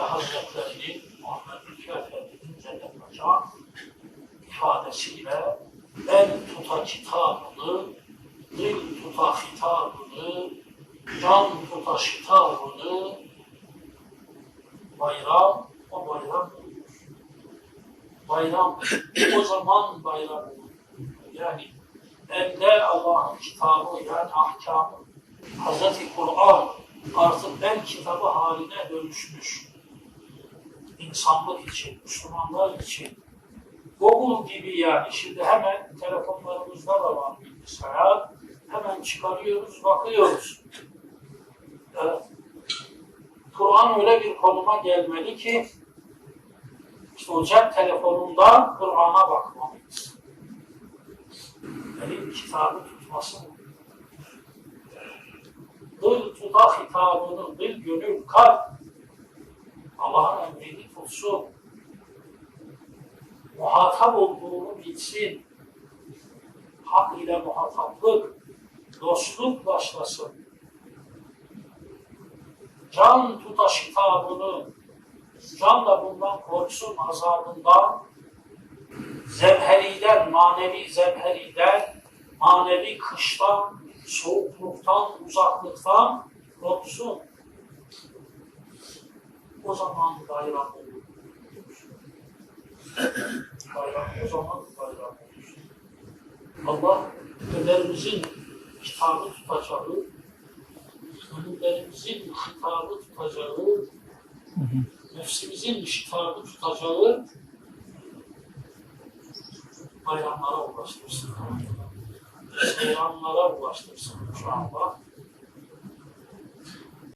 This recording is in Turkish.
Hazretleri'nin Muhammed Ülke Efendi'nin Cennet Hocam ifadesiyle el tuta kitabını, dil tuta hitabını, can tuta şitabını, bayram o bayram. Bayram o zaman bayram olur. Yani elde Allah'ın kitabı yani ahkamı Hazreti Kur'an artık el kitabı haline dönüşmüş. İnsanlık için, Müslümanlar için. Google gibi yani şimdi hemen telefonlarımızda da var bilgisayar. Hemen çıkarıyoruz, bakıyoruz. Evet. Kur'an öyle bir konuma gelmeli ki işte o cep telefonundan Kur'an'a bakmalıyız. Elin kitabı tutması Dıl tuta hitabını, dıl gönül kalp Allah'ın emrini tutsun. Muhatap olduğunu bilsin. Hak ile muhataplık, dostluk başlasın. Can tutaş hitabını, can da bundan korksun azabından, zemheriden, manevi zemheriden, manevi kıştan, soğukluktan, uzaklıktan korksun. O zaman bayram o zaman. Allah ölerimizin kitabı tutacağı, gönüllerimizin hitabı tutacağı, nefsimizin hitabı tutacağı bayramlara ulaştırsın. Seyranlara ulaştırsın inşallah.